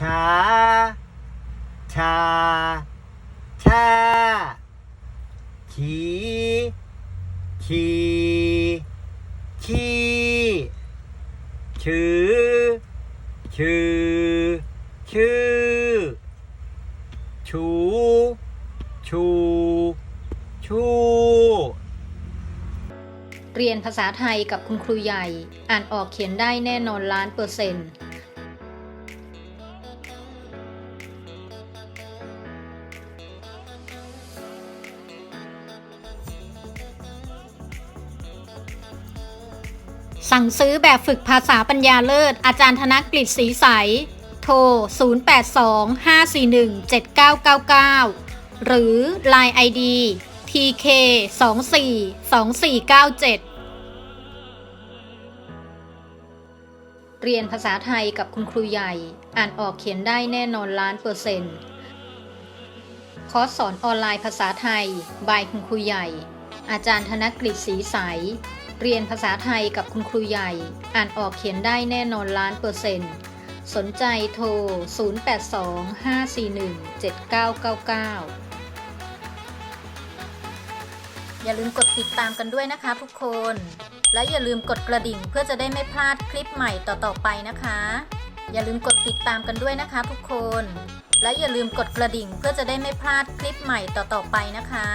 ช้า ชา ชา ขีขีขีชื่อ ชื่อ ชื่อ ชู ชู ชู เรียนภาษาไทยกับคุณครูใหญ่ อ่านออกเขียนได้แน่นอนล้านเปอร์เซ็นต์ สั่งซื้อแบบฝึกภาษาปัญญาเลิศ อาจารย์ธนกฤษศรีใส โทร 0825417999 หรือ Line ID TK 24 2497 เรียนภาษาไทยกับคุณครูใหญ่ อ่านออกเขียนได้แน่นอนล้านเปอร์เซ็นต์ คอร์สสอนออนไลน์ภาษาไทย บายคุณครูใหญ่ อาจารย์ธนกฤษศรีใส เรียนภาษาไทยกับคุณครูใหญ่ อ่านออกเขียนได้แน่นอนล้านเปอร์เซ็นต์ สนใจโทร 0825417999 อย่าลืมกดติดตามกันด้วยนะคะทุกคน และอย่าลืมกดกระดิ่งเพื่อจะได้ไม่พลาดคลิปใหม่ต่อๆไปนะคะ อย่าลืมกดติดตามกันด้วยนะคะทุกคน และอย่าลืมกดกระดิ่งเพื่อจะได้ไม่พลาดคลิปใหม่ต่อๆไปนะคะ